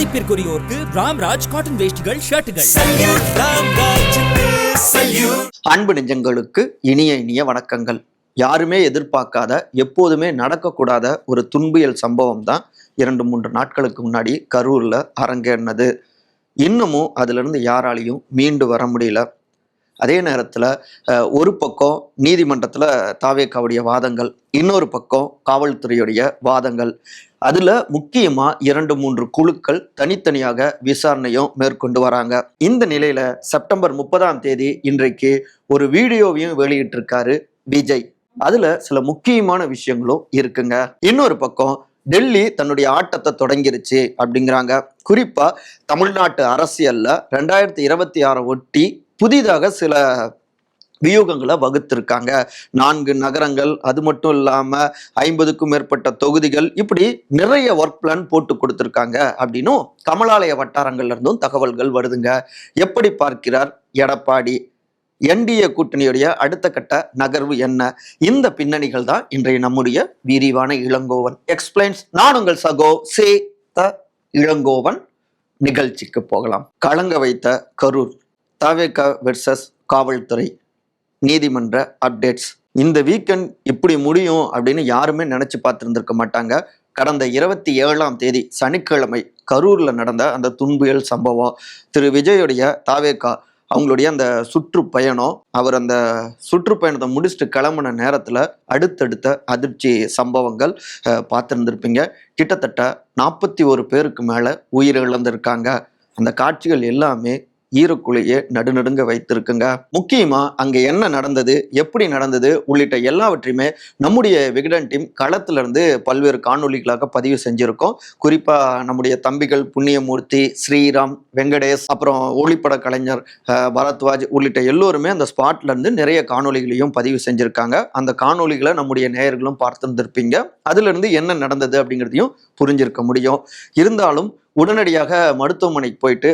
மதிப்பிற்குரியோருக்கு Ramraj cotton வேஷ்டிகள் ஷர்ட்டுகள். அன்பு நெஞ்சங்களுக்கு இனிய இனிய வணக்கங்கள். யாருமே எதிர்பார்க்காத எப்போதுமே நடக்கக்கூடாத ஒரு துன்பியல் சம்பவம் தான் இரண்டு மூன்று நாட்களுக்கு முன்னாடி கரூர்ல அரங்கேறினது. இன்னமும் அதிலிருந்து யாராலையும் மீண்டு வர முடியல. அதே நேரத்தில் ஒரு பக்கம் நீதிமன்றத்தில் தாவேக்காவுடைய வாதங்கள் இன்னொரு பக்கம் காவல்துறையுடைய வாதங்கள். அதில் முக்கியமாக இரண்டு மூன்று குழுக்கள் தனித்தனியாக விசாரணையும் மேற்கொண்டு வராங்க. இந்த நிலையில் செப்டம்பர் முப்பதாம் தேதி இன்றைக்கு ஒரு வீடியோவையும் வெளியிட்டிருக்காரு விஜய். அதுல சில முக்கியமான விஷயங்களும் இருக்குங்க. இன்னொரு பக்கம் டெல்லி தன்னுடைய ஆட்டத்தை தொடங்கிருச்சு அப்படிங்கிறாங்க. குறிப்பா தமிழ்நாட்டு அரசியல்ல ரெண்டாயிரத்தி இருபத்தி ஆறை ஒட்டி புதிதாக சில வியூகங்களை வகுத்திருக்காங்க. நான்கு நகரங்கள் அது மட்டும் இல்லாம ஐம்பதுக்கும் மேற்பட்ட தொகுதிகள் இப்படி நிறைய ஒர்க் பிளான் போட்டு கொடுத்துருக்காங்க அப்படின்னும் கமலாலய வட்டாரங்கள்ல இருந்தும் தகவல்கள் வருதுங்க. எப்படி பார்க்கிறார் எடப்பாடி? என்டிஏ கூட்டணியுடைய அடுத்த கட்ட நகர்வு என்ன? இந்த பின்னணிகள் தான் இன்றைய நம்முடைய விரிவான இளங்கோவன். எக்ஸ்பிளைன்ஸ் நான் உங்கள் சகோ சே த இளங்கோவன். நிகழ்ச்சிக்கு போகலாம். கலங்க வைத்த கரூர். தவேகா வெர்சஸ் காவல்துறை. நீதிமன்ற அப்டேட்ஸ் இந்த வீக்கெண்ட் இப்படி முடியும் அப்படின்னு யாருமே நினைச்சு பார்த்துருந்துருக்க மாட்டாங்க. கடந்த இருபத்தி ஏழாம் தேதி சனிக்கிழமை கரூர்ல நடந்த அந்த துன்புயல் சம்பவம். திரு விஜயுடைய தாவேக்கா அவங்களுடைய அந்த சுற்றுப்பயணம் அவர் அந்த சுற்றுப்பயணத்தை முடிச்சுட்டு கிளம்புன நேரத்தில் அடுத்தடுத்த அதிர்ச்சி சம்பவங்கள் பார்த்துருந்துருப்பீங்க. கிட்டத்தட்ட நாற்பத்தி ஒரு பேருக்கு மேலே உயிரிழந்திருக்காங்க. அந்த காட்சிகள் எல்லாமே ஈரக்குழியே நடுநடுங்க வைத்திருக்குங்க. முக்கியமா அங்க என்ன நடந்தது எப்படி நடந்தது உள்ளிட்ட எல்லாவற்றையுமே நம்முடைய விகடன் டீம் களத்துல இருந்து பல்வேறு காணொளிகளாக பதிவு செஞ்சிருக்கோம். குறிப்பா நம்முடைய தம்பிகள் புண்ணியமூர்த்தி ஸ்ரீராம் வெங்கடேஷ் அப்புறம் ஒளிப்பட கலைஞர் பரத்வாஜ் உள்ளிட்ட எல்லோருமே அந்த ஸ்பாட்ல இருந்து நிறைய காணொளிகளையும் பதிவு செஞ்சிருக்காங்க. அந்த காணொலிகளை நம்முடைய நேயர்களும் பார்த்துருந்துருப்பீங்க. அதுல இருந்து என்ன நடந்தது அப்படிங்கிறதையும் புரிஞ்சிருக்க முடியும். இருந்தாலும் உடனடியாக மருத்துவமனைக்கு போயிட்டு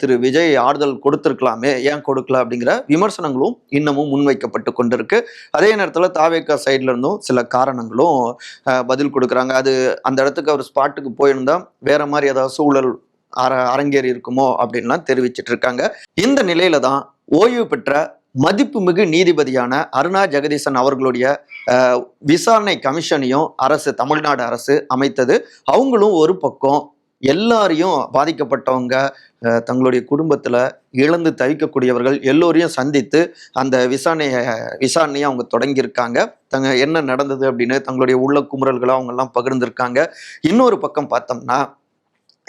திரு விஜய் ஆறுதல் கொடுத்துருக்கலாமே ஏன் கொடுக்கல அப்படிங்கிற விமர்சனங்களும் இன்னமும் முன்வைக்கப்பட்டு கொண்டிருக்கு. அதே நேரத்தில் தாவேக்கா சைட்ல இருந்தும் சில காரணங்களும் பதில் கொடுக்குறாங்க. அது அந்த இடத்துக்கு அவர் ஸ்பாட்டுக்கு போயிருந்தா வேற மாதிரி ஏதாவது சூழல் அர அரங்கேறி இருக்குமோ அப்படின்லாம் தெரிவிச்சிட்டு இருக்காங்க. இந்த நிலையில தான் ஓய்வு பெற்ற மதிப்புமிகு நீதிபதியான அருணா ஜெகதீசன் அவர்களுடைய விசாரணை கமிஷனையும் அரசு தமிழ்நாடு அரசு அமைத்தது. அவங்களும் ஒரு பக்கம் எல்லாரையும் பாதிக்கப்பட்டவங்க தங்களுடைய குடும்பத்தில் இழந்து தவிக்கக்கூடியவர்கள் எல்லோரையும் சந்தித்து அந்த விசாரணையை விசாரணையை அவங்க தொடங்கியிருக்காங்க. தங்க என்ன நடந்தது அப்படின்னு தங்களுடைய உள்ள குமுறல்களை அவங்கெல்லாம் பகிர்ந்திருக்காங்க. இன்னொரு பக்கம் பார்த்தோம்னா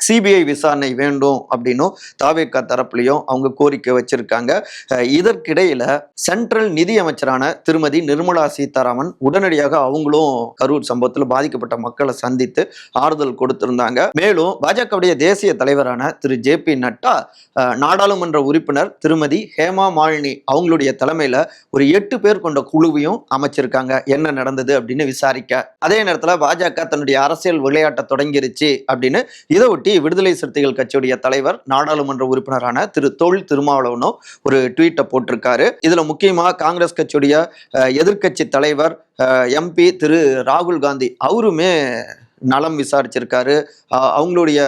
சிபிஐ விசாரணை வேண்டும் அப்படின்னும் தாவேக்கா தரப்புலையும் அவங்க கோரிக்கை வச்சிருக்காங்க. இதற்கிடையில சென்ட்ரல் நிதி அமைச்சரான திருமதி நிர்மலா சீதாராமன் உடனடியாக அவங்களும் கரூர் சம்பவத்தில் பாதிக்கப்பட்ட மக்களை சந்தித்து ஆறுதல் கொடுத்திருந்தாங்க. மேலும் பாஜகவுடைய தேசிய தலைவரான திரு ஜே பி நட்டா நாடாளுமன்ற உறுப்பினர் திருமதி ஹேமா மாலினி அவங்களுடைய தலைமையில ஒரு எட்டு பேர் கொண்ட குழுவையும் அமைச்சிருக்காங்க. என்ன நடந்தது அப்படின்னு விசாரிக்க. அதே நேரத்தில் பாஜக தன்னுடைய அரசியல் விளையாட்டை தொடங்கிருச்சு அப்படின்னு இதை ஒட்டி விடுதலை சிறுத்தைகள் கட்சியுடைய தலைவர் நாடாளுமன்ற உறுப்பினரான திரு தொல் திருமாவளவனும் ஒரு ட்வீட்டை போட்டிருக்காரு. இதுல முக்கியமா காங்கிரஸ் கட்சியுடைய எதிர்கட்சி எதிர்க்கட்சி தலைவர் எம்பி திரு ராகுல் காந்தி அவருமே நலம் விசாரிச்சிருக்காரு. அவங்களுடைய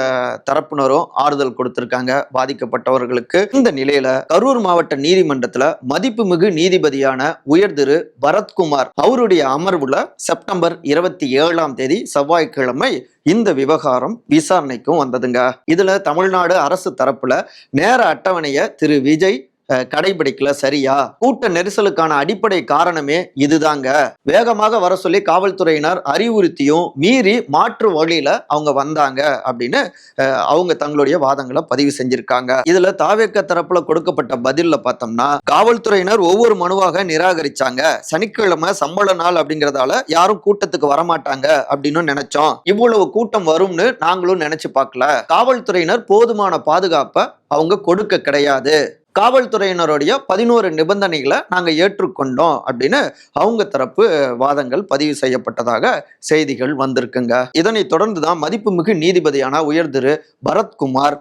தரப்பினரும் ஆறுதல் கொடுத்திருக்காங்க. பாதிக்கப்பட்டவர்களுக்கு இந்த நிலையில கரூர் மாவட்ட நீதிமன்றத்துல மதிப்புமிகு நீதிபதியான உயர் திரு பரத்குமார் அவருடைய அமர்வுல செப்டம்பர் இருபத்தி ஏழாம் தேதி செவ்வாய்க்கிழமை இந்த விவகாரம் விசாரணைக்கும் வந்ததுங்க. இதுல தமிழ்நாடு அரசு தரப்புல நேர அட்டவணையை திரு விஜய் கடைபிடிக்கல. சரியா? கூட்ட நெரிசலுக்கான அடிப்படை காரணமே இதுதாங்க. வேகமாக வர சொல்லி காவல்துறையினர் அறிவுறுத்தியும் மீறி மாற்று வழியில அவங்க வந்தாங்க அப்படின்னு அவங்க தங்களுடைய வாதங்களை பதிவு செஞ்சிருக்காங்க. இதுல தாவேக்க தரப்புல கொடுக்கப்பட்ட பதில்ல பார்த்தோம்னா காவல்துறையினர் ஒவ்வொரு மனுவாக நிராகரிச்சாங்க. சனிக்கிழமை சம்பள நாள் அப்படிங்கறதால யாரும் கூட்டத்துக்கு வரமாட்டாங்க அப்படின்னு நினைச்சோம். இவ்வளவு கூட்டம் வரும்னு நாங்களும் நினைச்சு பார்க்கல. காவல்துறையினர் போதுமான பாதுகாப்பை அவங்க கொடுக்க கிடையாது. காவல்துறையினருடைய பதினோரு நிபந்தனைகளை நாங்கள் ஏற்றுக்கொண்டோம் அப்படின்னு அவங்க தரப்பு வாதங்கள் பதிவு செய்யப்பட்டதாக செய்திகள் வந்திருக்குங்க. இதனைத் தொடர்ந்து தான் மதிப்புமிகு நீதிபதியான உயர் திரு பரத்குமார்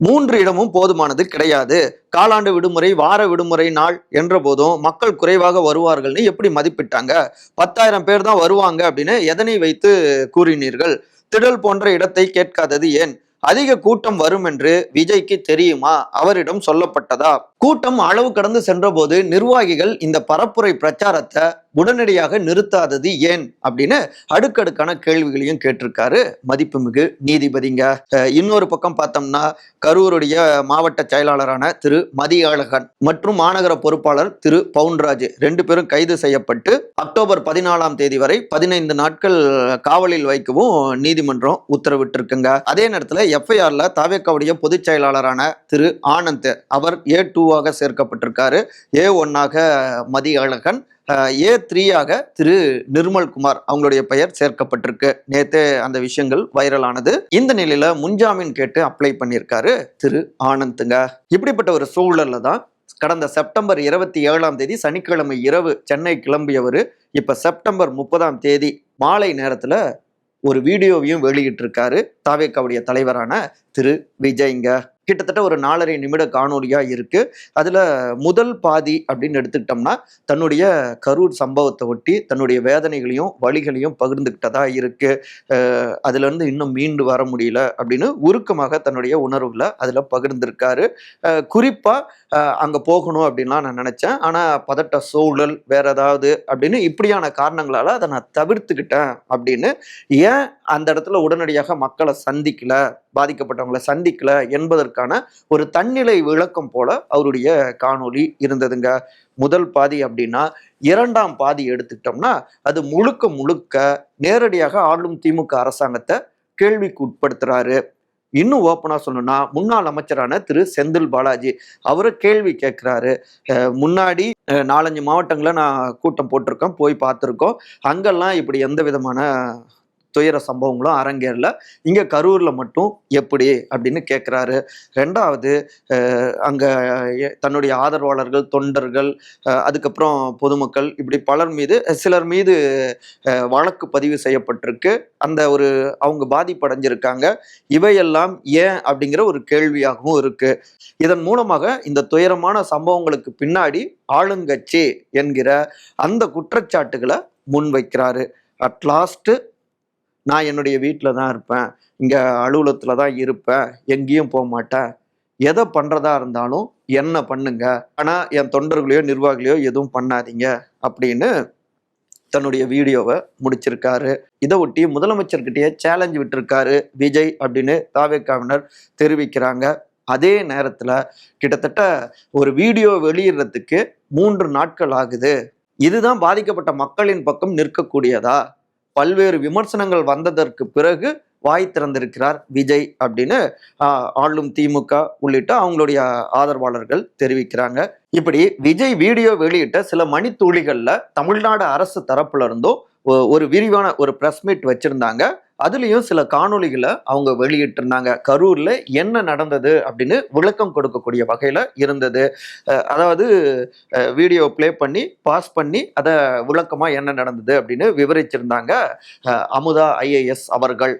மூன்று இடமும் போதுமானது கிடையாது. காலாண்டு விடுமுறை வார விடுமுறை நாள் என்ற போதும் மக்கள் குறைவாக வருவார்கள்னு எப்படி மதிப்பிட்டாங்க? பத்தாயிரம் பேர் தான் வருவாங்க அப்படின்னு எதனை வைத்து கூறினீர்கள்? திடல் போன்ற இடத்தை கேட்காதது ஏன்? அதிக கூட்டம் வரும் என்று விஜய்க்கு தெரியுமா? அவரிடம் சொல்லப்பட்டதா? கூட்டம் அளவு கடந்து சென்றபோது நிர்வாகிகள் இந்த பரப்புரை பிரச்சாரத்தை உடனடியாக நிறுத்தாதது ஏன் அப்படின்னு அடுக்கடுக்கான கேள்விகளையும் கேட்டிருக்காரு. மதிப்புமிகு நீதிபதிங்க. இன்னொரு பக்கம் பார்த்தோம்னா கரூருடைய மாவட்ட செயலாளரான திரு மதியழகன் மற்றும் மாநகர பொறுப்பாளர் திரு பவுன்ராஜ் ரெண்டு பேரும் கைது செய்யப்பட்டு அக்டோபர் பதினாலாம் தேதி வரை பதினைந்து நாட்கள் காவலில் வைக்கவும் நீதிமன்றம் உத்தரவிட்டிருக்குங்க. அதே நேரத்தில் எஃப்ஐஆர்ல தாவேக்காவுடைய பொதுச் செயலாளரான திரு ஆனந்த் அவர் ஏ டூ டூவாக சேர்க்கப்பட்டிருக்காரு. ஏ ஒன்னாக மதியழகன் ஏ த்ரீயாக திரு நிர்மல்குமார் அவங்களுடைய பெயர் சேர்க்கப்பட்டிருக்கு. நேத்தே அந்த விஷயங்கள் வைரலானது. இந்த நிலையில முன்ஜாமீன் கேட்டு அப்ளை பண்ணியிருக்காரு திரு ஆனந்துங்க. இப்படிப்பட்ட ஒரு சூழல்ல தான் கடந்த செப்டம்பர் இருபத்தி ஏழாம் தேதி சனிக்கிழமை இரவு சென்னை கிளம்பியவர் இப்ப செப்டம்பர் முப்பதாம் தேதி மாலை நேரத்துல ஒரு வீடியோவையும் வெளியிட்டிருக்காரு. தாவேக்காவுடைய தலைவரான திரு விஜய்ங்க. கிட்டத்தட்ட ஒரு நாலரை நிமிட காணொலியா இருக்கு. அதுல முதல் பாதி அப்படின்னு எடுத்துக்கிட்டோம்னா தன்னுடைய கரூர் சம்பவத்தை ஒட்டி தன்னுடைய வேதனைகளையும் வழிகளையும் பகிர்ந்துக்கிட்டதா இருக்கு. அதுலேருந்து அதுல இருந்து இன்னும் மீண்டு வர முடியல அப்படின்னு உருக்கமாக தன்னுடைய உணர்வுகளை அதுல பகிர்ந்திருக்காரு. குறிப்பாக குறிப்பா அங்க போகணும் அப்படின்லாம் நான் நினைச்சேன். ஆனா பதட்ட சூழல் வேற ஏதாவது அப்படின்னு இப்படியான காரணங்களால அதை நான் தவிர்த்துக்கிட்டேன் அப்படின்னு ஏன் அந்த இடத்துல உடனடியாக மக்களை சந்திக்கல பாதிக்கப்பட்டவங்களை சந்திக்கல என்பதற்கான ஒரு தன்னிலை விளக்கம் போல அவருடைய காணொளி இருந்ததுங்க. முதல் பாதி அப்படின்னா இரண்டாம் பாதி எடுத்துக்கிட்டோம்னா அது முழுக்க முழுக்க நேரடியாக ஆளும் திமுக அரசாங்கத்தை கேள்விக்கு உட்படுத்துறாரு. இன்னும் ஓப்பனா சொல்லணும்னா முன்னாள் அமைச்சரான திரு செந்தில் பாலாஜி அவரை கேள்வி கேட்கிறாரு. முன்னாடி நாலஞ்சு மாவட்டங்களை நான் கூட்டம் போட்டிருக்கோம் போய் பார்த்துருக்கோம். அங்கெல்லாம் இப்படி எந்த விதமான துயர சம்பவங்களும் அரங்கேறல. இங்கே கரூரில் மட்டும் எப்படி அப்படின்னு கேட்குறாரு ரெண்டாவது அங்கே தன்னுடைய ஆதரவாளர்கள் தொண்டர்கள் அதுக்கப்புறம் பொதுமக்கள் இப்படி பலர் மீது சிலர் மீது வழக்கு பதிவு செய்யப்பட்டிருக்கு. அந்த ஒரு அவங்க பாதிப்படைஞ்சிருக்காங்க. இவையெல்லாம் ஏன் அப்படிங்கிற ஒரு கேள்வியாகவும் இருக்கு. இதன் மூலமாக இந்த துயரமான சம்பவங்களுக்கு பின்னாடி ஆளுங்கட்சி என்கிற அந்த குற்றச்சாட்டுகளை முன்வைக்கிறாரு. அட் நான் என்னுடைய வீட்டில் தான் இருப்பேன். இங்கே அலுவலகத்தில் தான் இருப்பேன். எங்கேயும் போக மாட்டேன். எதை பண்ணுறதா இருந்தாலும் என்ன பண்ணுங்க. ஆனால் என் தொண்டர்களையோ நிர்வாகிகளையோ எதுவும் பண்ணாதீங்க அப்படின்னு தன்னுடைய வீடியோவை முடிச்சிருக்காரு. இதை ஒட்டி முதலமைச்சர்கிட்டயே சேலஞ்ச் விட்டிருக்காரு விஜய் அப்படின்னு தாவேக்காவினர் தெரிவிக்கிறாங்க. அதே நேரத்தில் கிட்டத்தட்ட ஒரு வீடியோ வெளியிடுறதுக்கு மூன்று நாட்கள் ஆகுது. இதுதான் பாதிக்கப்பட்ட மக்களின் பக்கம் நிற்கக்கூடியதா? பல்வேறு விமர்சனங்கள் வந்ததற்கு பிறகு வாய் திறந்திருக்கிறார் விஜய் அப்படின்னு ஆளும் திமுக உள்ளிட்ட அவங்களுடைய ஆதரவாளர்கள் தெரிவிக்கிறாங்க. இப்படி விஜய் வீடியோ வெளியிட்ட சில மணித்துளிகள்ல தமிழ்நாடு அரசு தரப்புல இருந்தும் ஒரு விரிவான ஒரு பிரஸ் மீட் வச்சிருந்தாங்க. அதுலேயும் சில காணொளிகளை அவங்க வெளியிட்டிருந்தாங்க. கரூரில் என்ன நடந்தது அப்படின்னு விளக்கம் கொடுக்கக்கூடிய வகையில் இருந்தது. அதாவது வீடியோ ப்ளே பண்ணி பாஸ் பண்ணி அதை விளக்கமாக என்ன நடந்தது அப்படின்னு விவரிச்சிருந்தாங்க அமுதா ஐஏஎஸ் அவர்கள்.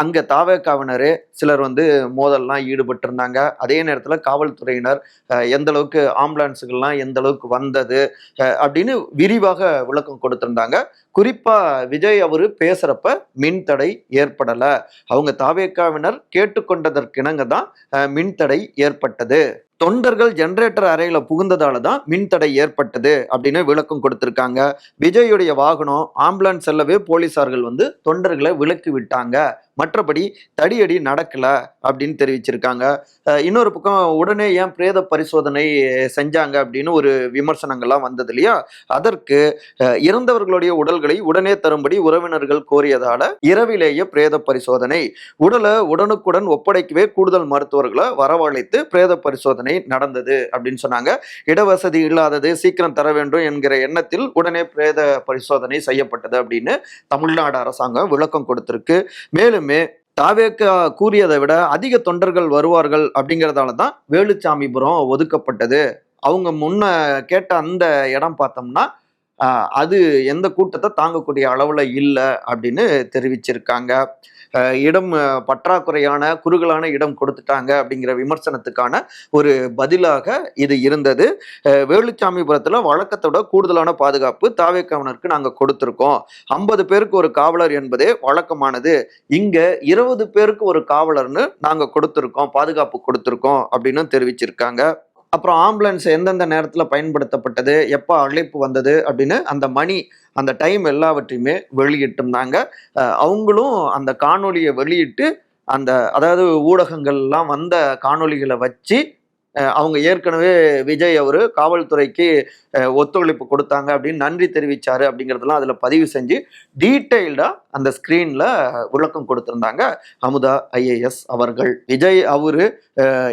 அங்கே அங்க தாவேக்காவினரே சிலர் வந்து மோதல்லாம் ஈடுபட்டிருந்தாங்க. அதே நேரத்தில் காவல்துறையினர் எந்த அளவுக்கு ஆம்புலன்ஸுகள்லாம் எந்த அளவுக்கு வந்தது அப்படின்னு விரிவாக விளக்கம் கொடுத்திருந்தாங்க. குறிப்பா விஜய் அவரு பேசுறப்ப மின் தடை ஏற்படல. அவங்க தாவேக்காவினர் கேட்டுக்கொண்டதற்கிணங்க தான் மின் தடை ஏற்பட்டது. தொண்டர்கள் ஜென்ரேட்டர் அறையில புகுந்ததால தான் மின் தடை ஏற்பட்டது அப்படின்னு விளக்கம் கொடுத்திருக்காங்க. விஜயுடைய வாகனம் ஆம்புலன்ஸ் செல்லவே போலீசார்கள் வந்து தொண்டர்களை விலக்கி விட்டாங்க. மற்றபடி தடியடி நடக்கல அப்படின்னு தெரிவிச்சிருக்காங்க. இன்னொரு பக்கம் உடனே ஏன் பிரேத பரிசோதனை செஞ்சாங்க அப்படின்னு ஒரு விமர்சனங்கள்லாம் வந்தது இல்லையா? அதற்கு இறந்தவர்களுடைய உடல்களை உடனே தரும்படி உறவினர்கள் கோரியதால இரவிலேயே பிரேத பரிசோதனை உடலை உடனுக்குடன் ஒப்படைக்கவே கூடுதல் மருத்துவர்களை வரவழைத்து பிரேத பரிசோதனை நடந்தது அப்படின்னு சொன்னாங்க. இடவசதி இல்லாதது சீக்கிரம் தர வேண்டும் என்கிற எண்ணத்தில் உடனே பிரேத பரிசோதனை செய்யப்பட்டது அப்படின்னு தமிழ்நாடு அரசாங்கம் விளக்கம் கொடுத்திருக்கு. மேலும் தாவேக்கா கூறியதை விட அதிக தொண்டர்கள் வருவார்கள் அப்படிங்கிறதால தான் வேலுச்சாமிபுரம் ஒதுக்கப்பட்டது. அவங்க முன்ன கேட்ட அந்த இடம் பார்த்தோம்னா அது எந்த கூட்டத்தை தாங்கக்கூடிய அளவில் இல்லை அப்படின்னு தெரிவிச்சிருக்காங்க. இடம் பற்றாக்குறையான குறுகலான இடம் கொடுத்துட்டாங்க அப்படிங்கிற விமர்சனத்துக்கான ஒரு பதிலாக இது இருந்தது. வேலுச்சாமிபுரத்தில் வழக்கத்தோட கூடுதலான பாதுகாப்பு தாவேக்காவனருக்கு நாங்கள் கொடுத்துருக்கோம். ஐம்பது பேருக்கு ஒரு காவலர் என்பதே வழக்கமானது. இங்கே இருபது பேருக்கு ஒரு காவலர்னு நாங்கள் கொடுத்துருக்கோம் பாதுகாப்பு கொடுத்துருக்கோம் அப்படின்னு தெரிவிச்சிருக்காங்க. அப்புறம் ஆம்புலன்ஸ் எந்தெந்த நேரத்தில் பயன்படுத்தப்பட்டது எப்போ அழைப்பு வந்தது அப்படின்னு அந்த மணி அந்த டைம் எல்லாவற்றையுமே வெளியிட்டிருந்தாங்க அவங்களும் அந்த காணொலியை வெளியிட்டு அந்த அதாவது ஊடகங்கள்லாம் வந்த காணொலிகளை வச்சு அவங்க ஏற்கனவே விஜய் அவர் காவல்துறைக்கு ஒத்துழைப்பு கொடுத்தாங்க அப்படின்னு நன்றி தெரிவித்தார் அப்படிங்கிறதெல்லாம் அதில் பதிவு செஞ்சு டீட்டெயில்டாக அந்த ஸ்க்ரீனில் விளக்கம் கொடுத்துருந்தாங்க அமுதா ஐஏஎஸ் அவர்கள். விஜய் அவர்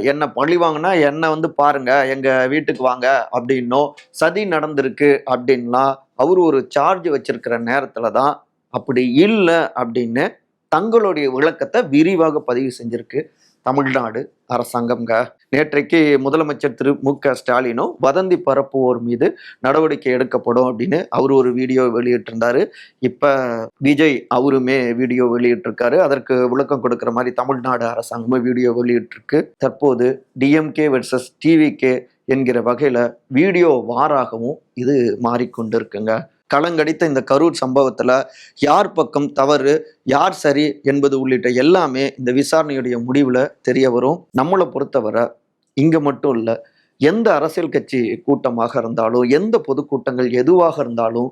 என்ன என்னை பழி வாங்கினா என்னை வந்து பாருங்க எங்கள் வீட்டுக்கு வாங்க அப்படின்னோ சதி நடந்திருக்கு அப்படின்லாம் அவர் ஒரு சார்ஜ் வச்சிருக்கிற நேரத்தில் தான் அப்படி இல்லை அப்படின்னு தங்களுடைய விளக்கத்தை விரிவாக பதிவு செஞ்சிருக்கு. தமிழ்நாடு அரசாங்கம்ங்க. நேற்றைக்கு முதலமைச்சர் திரு. மு. க. ஸ்டாலினும் வதந்தி பரப்புவோர் மீது நடவடிக்கை எடுக்கப்படும் அப்படின்னு அவர் ஒரு வீடியோ வெளியிட்டிருந்தாரு. இப்போ விஜய் அவருமே வீடியோ வெளியிட்டிருக்காரு. அதற்கு விளக்கம் கொடுக்குற மாதிரி தமிழ்நாடு அரசாங்கமும் வீடியோ வெளியிட்டிருக்கு. தற்போது டிஎம்கே வெர்சஸ் டிவிகே என்கிற வகையில் வீடியோ வாராகவும் இது மாறிக்கொண்டு இருக்குங்க களங்கடித்த இந்த கரூர் சம்பவத்தில் யார் பக்கம் தவறு யார் சரி என்பது உள்ளிட்ட எல்லாமே இந்த விசாரணையுடைய முடிவில் தெரிய வரும். நம்மளை பொறுத்தவரை இங்கே மட்டும் இல்லை எந்த அரசியல் கட்சி கூட்டமாக இருந்தாலும் எந்த பொதுக்கூட்டங்கள் எதுவாக இருந்தாலும்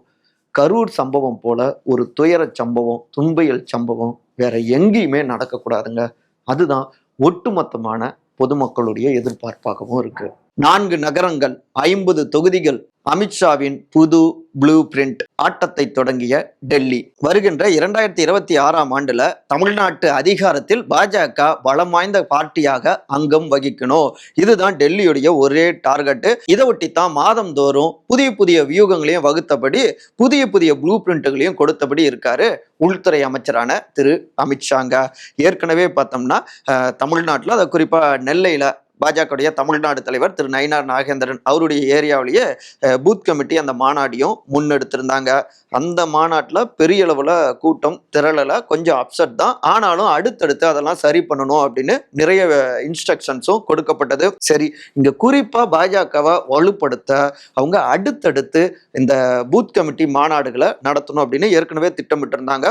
கரூர் சம்பவம் போல ஒரு துயர சம்பவம் துன்பையல் சம்பவம் வேற எங்கேயுமே நடக்கக்கூடாதுங்க. அதுதான் ஒட்டுமொத்தமான பொதுமக்களுடைய எதிர்பார்ப்பாகவும் இருக்குது நான்கு நகரங்கள் ஐம்பது தொகுதிகள் அமித்ஷாவின் புது ப்ளூ பிரிண்ட் ஆட்டத்தை தொடங்கிய டெல்லி. வருகின்ற இரண்டாயிரத்தி இருபத்தி ஆறாம் ஆண்டுல தமிழ்நாட்டு அதிகாரத்தில் பாஜக பலம் வாய்ந்த பார்ட்டியாக அங்கம் வகிக்கணும். இதுதான் டெல்லியுடைய ஒரே டார்கெட்டு. இதை ஒட்டி தான் மாதந்தோறும் புதிய புதிய வியூகங்களையும் வகுத்தபடி புதிய புதிய ப்ளூ பிரிண்ட்டுகளையும் கொடுத்தபடி இருக்காரு உள்துறை அமைச்சரான திரு அமித்ஷாங்க ஏற்கனவே பார்த்தோம்னா தமிழ்நாட்டில் அதை குறிப்பாக நெல்லையில் பாஜகவுடைய தமிழ்நாடு தலைவர் திரு நயினார் நாகேந்திரன் அவருடைய ஏரியாவிலேயே பூத் கமிட்டி அந்த மாநாடியும் முன்னெடுத்திருந்தாங்க. அந்த மாநாட்டில் பெரிய அளவில் கூட்டம் திரளலை கொஞ்சம் அப்செட் தான். ஆனாலும் அடுத்தடுத்து அதெல்லாம் சரி பண்ணணும் அப்படின்னு நிறைய இன்ஸ்ட்ரக்ஷன்ஸும் கொடுக்கப்பட்டது. சரி இங்கே குறிப்பாக பாஜகவை வலுப்படுத்த அவங்க அடுத்தடுத்து இந்த பூத் கமிட்டி மாநாடுகளை நடத்தணும் அப்படின்னு ஏற்கனவே திட்டமிட்டு இருந்தாங்க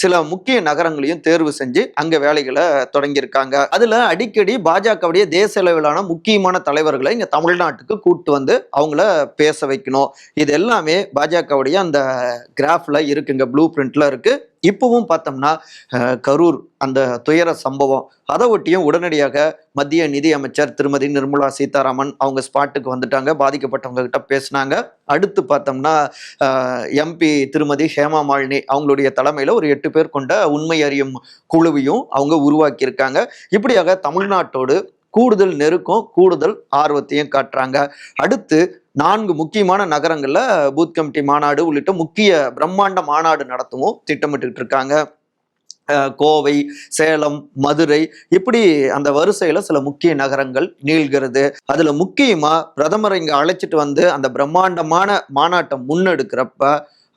சில முக்கிய நகரங்களையும் தேர்வு செஞ்சு அங்க வேலைகளை தொடங்கியிருக்காங்க. அதுல அடிக்கடி பாஜகவுடைய தேசிய அளவிலான முக்கியமான தலைவர்களை இங்க தமிழ்நாட்டுக்கு கூட்டு வந்து அவங்கள பேச வைக்கணும். இது எல்லாமே பாஜகவுடைய அந்த கிராஃப்ல இருக்குங்க ப்ளூ பிரிண்ட்ல இருக்கு. இப்பவும் பார்த்தோம்னா கரூர் அந்த துயர சம்பவம் அதை ஒட்டியும் உடனடியாக மத்திய நிதி அமைச்சர் திருமதி நிர்மலா சீதாராமன் அவங்க ஸ்பாட்டுக்கு வந்துட்டாங்க பாதிக்கப்பட்டவங்க கிட்ட பேசினாங்க. அடுத்து பார்த்தோம்னா எம்பி திருமதி ஹேமா மாலினி அவங்களுடைய தலைமையில் ஒரு எட்டு பேர் கொண்ட உண்மை அறியும் குழுவையும் அவங்க உருவாக்கியிருக்காங்க. இப்படியாக தமிழ்நாட்டோடு கூடுதல் நெருக்கம் கூடுதல் ஆர்வத்தையும் காட்டுறாங்க. அடுத்து நான்கு முக்கியமான நகரங்களில் பூத் கமிட்டி மாநாடு உள்ளிட்ட முக்கிய பிரம்மாண்ட மாநாடு நடத்தவும் திட்டமிட்டு இருக்காங்க. கோவை சேலம் மதுரை இப்படி அந்த வரிசையில சில முக்கிய நகரங்கள் நீள்கிறது. அதுல முக்கியமா பிரதமரை இங்க அழைச்சிட்டு வந்து அந்த பிரம்மாண்டமான மாநாட்டை முன்னெடுக்கிறப்ப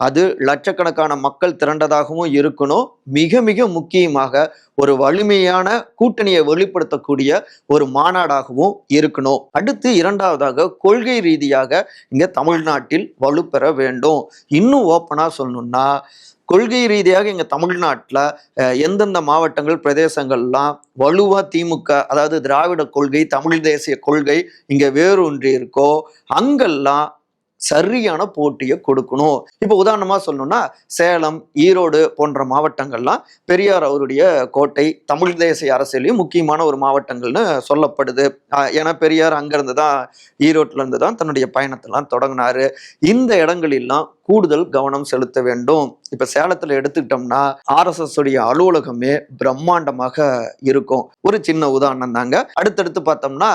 அது லட்சக்கணக்கான மக்கள் திரண்டதாகவும் இருக்கணும். மிக மிக முக்கியமாக ஒரு வலிமையான கூட்டணியை வெளிப்படுத்தக்கூடிய ஒரு மாநாடாகவும் இருக்கணும். அடுத்து இரண்டாவதாக கொள்கை ரீதியாக இங்க தமிழ்நாட்டில் வலுப்பெற வேண்டும். இன்னும் ஓப்பனா சொல்லணும்னா கொள்கை ரீதியாக இங்க தமிழ்நாட்டில் எந்தெந்த மாவட்டங்கள் பிரதேசங்கள்லாம் வலுவா திமுக அதாவது திராவிட கொள்கை தமிழ் தேசிய கொள்கை இங்க வேரூன்றி இருக்கோ அங்கெல்லாம் சரியான போட்டியை கொடுக்கணும். இப்போ உதாரணமாக சொல்லணும்னா சேலம் ஈரோடு போன்ற மாவட்டங்கள்லாம் பெரியார் அவருடைய கோட்டை தமிழ் தேசிய அரசியலையும் முக்கியமான ஒரு மாவட்டங்கள்னு சொல்லப்படுது. ஏன்னா பெரியார் அங்கேருந்து தான் ஈரோட்டில் இருந்து தான் தன்னுடைய பயணத்தெல்லாம் தொடங்கினாரு. இந்த இடங்களெல்லாம் கூடுதல் கவனம் செலுத்த வேண்டும். இப்ப சேலத்துல எடுத்துக்கிட்டோம்னா ஆர்எஸ்எஸ் உடைய அலுவலகமே பிரம்மாண்டமாக இருக்கும். ஒரு சின்ன உதாரணம் தாங்க. அடுத்தடுத்து பார்த்தோம்னா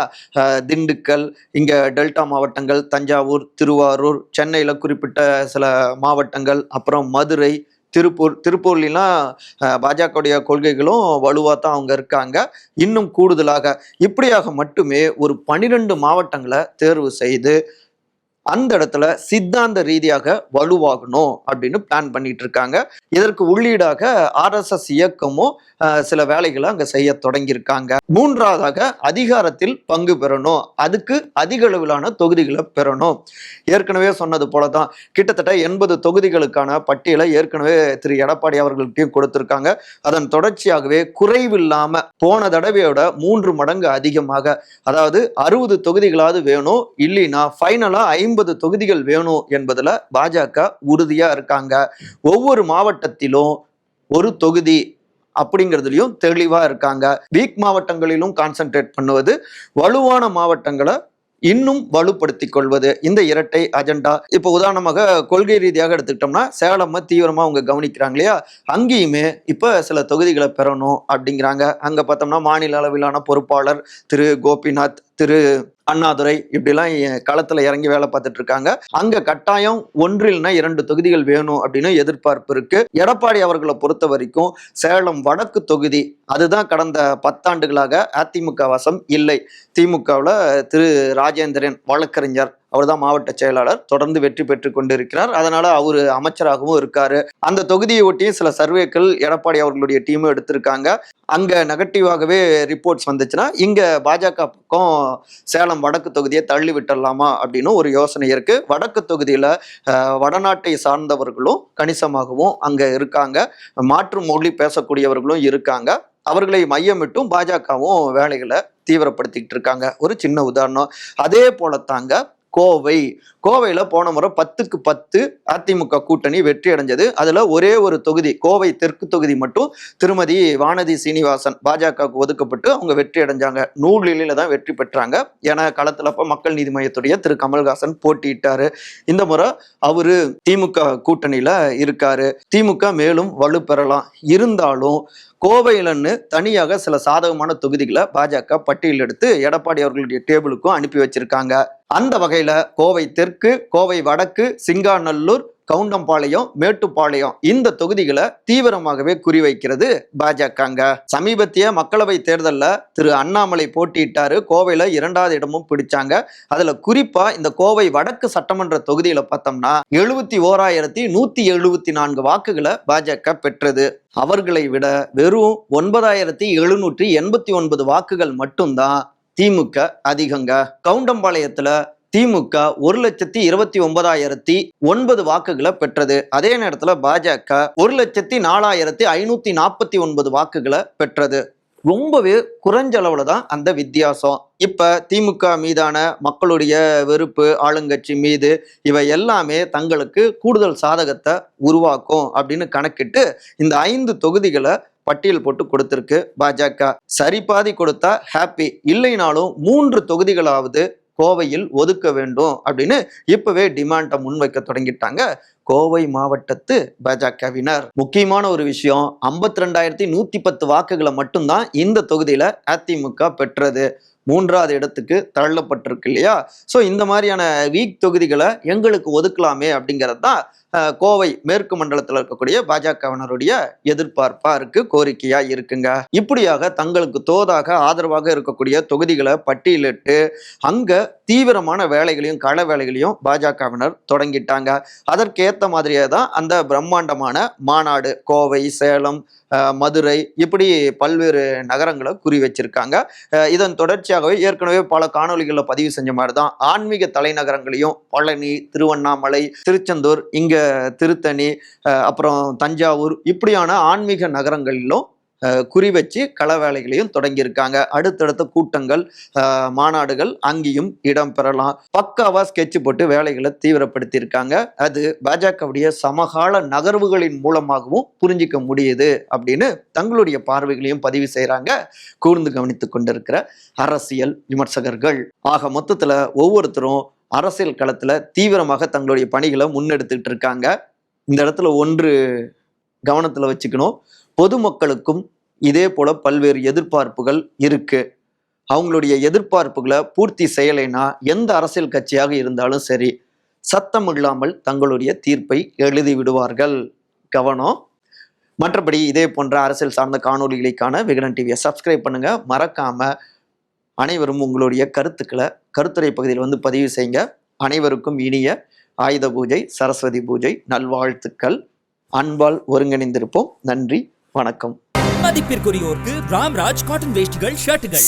திண்டுக்கல் இங்க டெல்டா மாவட்டங்கள் தஞ்சாவூர் திருவாரூர் சென்னையில குறிப்பிட்ட சில மாவட்டங்கள் அப்புறம் மதுரை திருப்பூர் திருப்பூர்லாம் பாஜகவுடைய கொள்கைகளும் வலுவாக தான் அவங்க இருக்காங்க. இன்னும் கூடுதலாக இப்படியாக மட்டுமே ஒரு பனிரெண்டு மாவட்டங்களை தேர்வு செய்து அந்த இடத்துல சித்தாந்த ரீதியாக வலுவாகணும் அப்படின்னு பிளான் பண்ணிட்டு இருக்காங்க இதற்கு உள்ளீடாக ஆர்எஸ்எஸ் இயக்கமும் சில வேலைகளை அங்க செய்ய தொடங்கியிருக்காங்க. மூன்றாவதாக அதிகாரத்தில் பங்கு பெறணும். அதுக்கு அதிக அளவிலான தொகுதிகளை பெறணும். ஏற்கனவே சொன்னது போலதான் கிட்டத்தட்ட எண்பது தொகுதிகளுக்கான பட்டியலை ஏற்கனவே திரு. எடப்பாடி அவர்கள்ட்டையும் கொடுத்திருக்காங்க. அதன் தொடர்ச்சியாகவே குறைவில்லாம போன தடவையோட மூன்று மடங்கு அதிகமாக அதாவது அறுபது தொகுதிகளாவது வேணும். இல்லைன்னா ஃபைனலா ஐம்பது தொகுதிகள் வேணும் என்பதுல பாஜக உறுதியா இருக்காங்க. ஒவ்வொரு மாவட்டத்திலும் ஒரு தொகுதி அப்படிங்கிறதுலையும் தெளிவாக இருக்காங்க. வீக் மாவட்டங்களிலும் கான்சென்ட்ரேட் பண்ணுவது வலுவான மாவட்டங்களை இன்னும் வலுப்படுத்தி கொள்வது இந்த இரட்டை அஜெண்டா இப்போ உதாரணமாக கொள்கை ரீதியாக எடுத்துக்கிட்டோம்னா சேலம தீவிரமாக அவங்க கவனிக்கிறாங்க இல்லையா? அங்கேயுமே இப்போ சில தொகுதிகளை பெறணும் அப்படிங்கிறாங்க. அங்கே பார்த்தோம்னா மாநில அளவிலான பொறுப்பாளர் திரு கோபிநாத் திரு அண்ணாதுரை இப்படிலாம் களத்துல இறங்கி வேலை பார்த்துட்டு இருக்காங்க. அங்க கட்டாயம் ஒன்றில்னா இரண்டு தொகுதிகள் வேணும் அப்படின்னு எதிர்பார்ப்பு இருக்கு. எடப்பாடி அவர்களை பொறுத்த வரைக்கும் சேலம் வடக்கு தொகுதி அதுதான் கடந்த பத்தாண்டுகளாக அதிமுக வசம் இல்லை. திமுகவில் திரு ராஜேந்திரன் வழக்கறிஞர் அவர்தான் மாவட்ட செயலாளர். தொடர்ந்து வெற்றி பெற்று கொண்டிருக்கிறார். அதனால அவர் அமைச்சராகவும் இருக்காரு. அந்த தொகுதியை ஒட்டியும் சில சர்வேக்கள் எடப்பாடி அவர்களுடைய டீமும் எடுத்திருக்காங்க. அங்க நெகட்டிவாகவே ரிப்போர்ட்ஸ் வந்துச்சுன்னா இங்க பாஜக பக்கம் சேலம் வடக்கு தொகுதியை தள்ளி விட்டுடலாமா அப்படின்னு ஒரு யோசனை இருக்கு. வடக்கு தொகுதியில வடநாட்டை சார்ந்தவர்களும் கணிசமாகவும் அங்க இருக்காங்க. மாற்று மொழி பேசக்கூடியவர்களும் இருக்காங்க. அவர்களை மையமிட்டும் பாஜகவும் வேலைகளை தீவிரப்படுத்திக்கிட்டு இருக்காங்க. ஒரு சின்ன உதாரணம். அதே போலத்தாங்க கோவை. கோவையில போன முறை பத்துக்கு பத்து அதிமுக கூட்டணி வெற்றி அடைஞ்சது. அதுல ஒரே ஒரு தொகுதி கோவை தெற்கு தொகுதி மட்டும் திருமதி வானதி சீனிவாசன் பாஜகவுக்கு ஒதுக்கப்பட்டு அவங்க வெற்றி அடைஞ்சாங்க. நூலில தான் வெற்றி பெற்றாங்க. ஏன்னா களத்துல அப்ப மக்கள் நீதி மையத்துடைய திரு. கமல்ஹாசன் போட்டியிட்டாரு. இந்த முறை அவரு திமுக கூட்டணியில இருக்காரு. திமுக மேலும் வலு பெறலாம் இருந்தாலும் கோவையிலன்னு தனியாக சில சாதகமான தொகுதிகளை பாஜக பட்டியல் எடுத்து எடப்பாடி அவர்களுடைய டேபிளுக்கும் அனுப்பி வச்சிருக்காங்க. அந்த வகையில கோவை தெற்கு கோவை வடக்கு சிங்காநல்லூர் கவுண்டம்பாளையம் மேட்டுப்பாளையம் இந்த தொகுதிகளை தீவிரமாகவே குறிவைக்கிறது பாஜகங்க. சமீபத்திய மக்களவை தேர்தலில் திரு அண்ணாமலை போட்டியிட்டாரு. கோவையில் இரண்டாவது இடமும் பிடிச்சாங்க. அதில் குறிப்பாக இந்த கோவை வடக்கு சட்டமன்ற தொகுதியில் பார்த்தோம்னா எழுபத்தி ஓராயிரத்தி நூற்றி எழுபத்தி நான்கு வாக்குகளை பாஜக பெற்றது. அவர்களை விட வெறும் ஒன்பதாயிரத்தி எழுநூற்றி எண்பத்தி ஒன்பது வாக்குகள் மட்டும்தான் திமுக அதிகங்க. கவுண்டம்பாளையத்துல திமுக ஒரு லட்சத்தி இருபத்தி ஒன்பதாயிரத்தி ஒன்பது வாக்குகளை பெற்றது. அதே நேரத்துல பாஜக ஒரு லட்சத்தி நாலாயிரத்தி ஐநூத்தி நாற்பத்தி ஒன்பது வாக்குகளை பெற்றது. ரொம்பவே குறைஞ்ச அளவுல தான் அந்த வித்தியாசம். இப்ப திமுக மீதான மக்களுடைய வெறுப்பு ஆளுங்கட்சி மீது இவை எல்லாமே தங்களுக்கு கூடுதல் சாதகத்தை உருவாக்கும் அப்படின்னு கணக்கிட்டு இந்த ஐந்து தொகுதிகளை பட்டியல் போட்டு கொடுத்துருக்கு பாஜக. சரி பாதி கொடுத்தா ஹாப்பி இல்லைனாலும் மூன்று தொகுதிகளாவது கோவையில் ஒதுக்க வேண்டும் அப்படின்னு இப்பவே டிமாண்டை முன்வைக்க தொடங்கிட்டாங்க. கோவை மாவட்டத்து பாஜகவினர். முக்கியமான ஒரு விஷயம் ஐம்பத்தி ரெண்டாயிரத்தி நூத்தி பத்து வாக்குகளை மட்டும்தான் இந்த தொகுதியில அதிமுக பெற்றது. மூன்றாவது இடத்துக்கு தள்ளப்பட்டிருக்கு இல்லையா? ஸோ இந்த மாதிரியான வீக் தொகுதிகளை எங்களுக்கு ஒதுக்கலாமே அப்படிங்கிறது தான் கோவை மேற்கு மண்டலத்தில் இருக்கக்கூடிய பாஜகவினருடைய எதிர்பார்ப்பா இருக்கு கோரிக்கையா இருக்குங்க. இப்படியாக தங்களுக்கு தோதாக ஆதரவாக இருக்கக்கூடிய தொகுதிகளை பட்டியலிட்டு அங்க தீவிரமான வேலைகளையும் கள வேலைகளையும் பாஜகவினர் தொடங்கிட்டாங்க. அதற்கேத்த மாதிரியே தான் அந்த பிரம்மாண்டமான மாநாடு கோவை சேலம் மதுரை இப்படி பல்வேறு நகரங்களை குறி வச்சிருக்காங்க. இதன் தொடர்ச்சியாகவே ஏற்கனவே பல காணொலிகளில் பதிவு செஞ்ச மாதிரி தான் ஆன்மீக தலைநகரங்களையும் பழனி திருவண்ணாமலை திருச்செந்தூர் இங்க திருத்தணி அப்புறம் தஞ்சாவூர் இப்படியான ஆன்மீக நகரங்களிலும் குறிவச்சு குறி வச்சு கள வேலைகளையும் தொடங்கியிருக்காங்க. அடுத்தடுத்த கூட்டங்கள் மாநாடுகள் அங்கேயும் இடம் பெறலாம். பக்காவா ஸ்கெட்ச் போட்டு வேலைகளை தீவிரப்படுத்தியிருக்காங்க. அது பாஜகவுடைய சமகால நகர்வுகளின் மூலமாகவும் புரிஞ்சிக்க முடியுது அப்படின்னு தங்களுடைய பார்வைகளையும் பதிவு செய்கிறாங்க. கூர்ந்து கவனித்து கொண்டிருக்கிற அரசியல் விமர்சகர்கள். ஆக மொத்தத்தில் ஒவ்வொருத்தரும் அரசியல் களத்துல தீவிரமாக தங்களுடைய பணிகளை முன்னெடுத்துட்டு இருக்காங்க. இந்த இடத்துல ஒன்று கவனத்துல வச்சுக்கணும். பொதுமக்களுக்கும் இதே போல பல்வேறு எதிர்பார்ப்புகள் இருக்கு. அவங்களுடைய எதிர்பார்ப்புகளை பூர்த்தி செய்யலைன்னா எந்த அரசியல் கட்சியாக இருந்தாலும் சரி சத்தம் இல்லாமல் தங்களுடைய தீர்ப்பை எழுதி விடுவார்கள். கவனம். மற்றபடி இதே போன்ற அரசியல் சார்ந்த காணொளிகளுக்கான விகடன் டிவியை சப்ஸ்கிரைப் பண்ணுங்க. மறக்காம அனைவரும் உங்களுடைய கருத்துக்களை கருத்துரை பகுதியில் வந்து பதிவு செய்யுங்க. அனைவருக்கும் இனிய ஆயுத பூஜை சரஸ்வதி பூஜை நல்வாழ்த்துக்கள். அன்பால் ஒருங்கிணைந்திருப்போம். நன்றி வணக்கம். மதிப்பிற்குரியோருக்கு ராம்ராஜ் காட்டன் வேஷ்டிகள் ஷர்ட்டுகள்